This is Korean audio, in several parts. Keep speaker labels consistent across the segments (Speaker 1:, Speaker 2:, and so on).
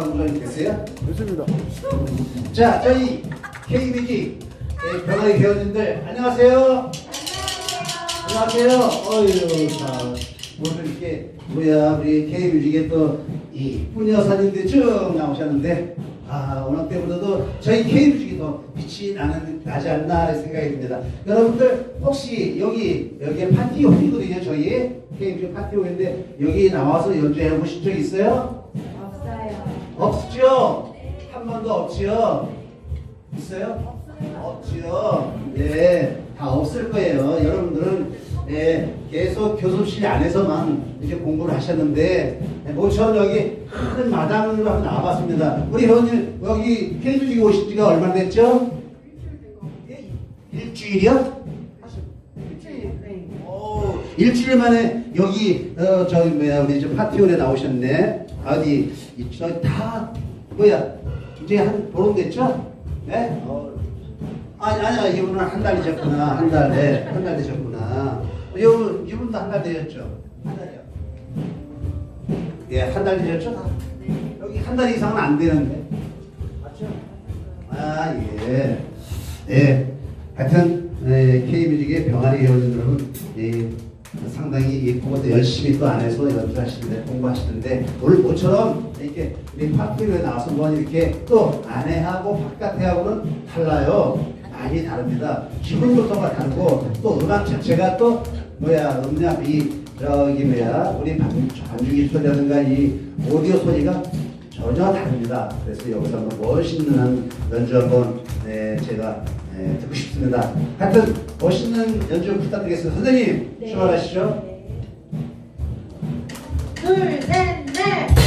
Speaker 1: 감독님 계세요?
Speaker 2: 좋습니다.
Speaker 1: 자, 저희 KBG 병아리 회원님들 안녕하세요. 안녕하세요. 어유, 자, 오늘 이렇게 뭐야 우리 KBG에 또이 뿌녀사님들이 쭉 나오셨는데 아 오늘 때보다도 저희 KBG가 더 빛이 나는 나지 않나 생각이 듭니다. 여러분들 혹시 여기 여기 파티 홈이거든요. 저희 KBG 파티 홈인데 여기 나와서 연주해 보신 적 있어요? 한 번도 없지요? 있어요? 없지요? 예, 다 없을 거예요. 여러분들은 예, 계속 교습실 안에서만 이제 공부를 하셨는데 예, 모처럼 여기 큰 마당으로 한번 나와봤습니다. 우리 회원님 여기 필주직에 오신 지가 얼마나 됐죠? 예, 일주일이요? 오, 일주일 만에 여기 어 저기 뭐야 우리 저 파티홀에 나오셨네. 어디 저 다 뭐야 이제 한 보름 됐죠? 네? 어. 아니 아니야 이분은 한달 되셨구나 한 달에 한달 되셨구나. 이분 이분도 한 달 되셨죠? 한 달이요. 예, 한 달 되셨죠? 다? 여기 한 달 이상은 안 되는데. 맞죠? 아 예. 예. 하여튼 예, K뮤직의 병아리 회원님 여러분 예, 상당히 예쁘고 또 열심히 또 안에서 연주하시는데 공부하시는데 오늘 모처럼 이렇게 우리 파티에 나와서 뭐 이렇게 또 안에하고 바깥에하고는 달라요. 많이 다릅니다. 기분 부터가 다르고 또 음악 자체가 또 뭐야 음량 이 저기 뭐야 우리 반- 반주기 소리라든가 이 오디오 소리가 전혀 다릅니다. 그래서 여기서 한번 멋있는 한 연주 한번 네, 제가 네, 듣고 싶습니다. 하여튼 멋있는 연주 부탁드리겠습니다. 선생님
Speaker 3: 네.
Speaker 1: 출발하시죠.
Speaker 3: 둘, 셋, 넷. 넷,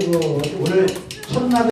Speaker 1: 아이고 오늘 첫날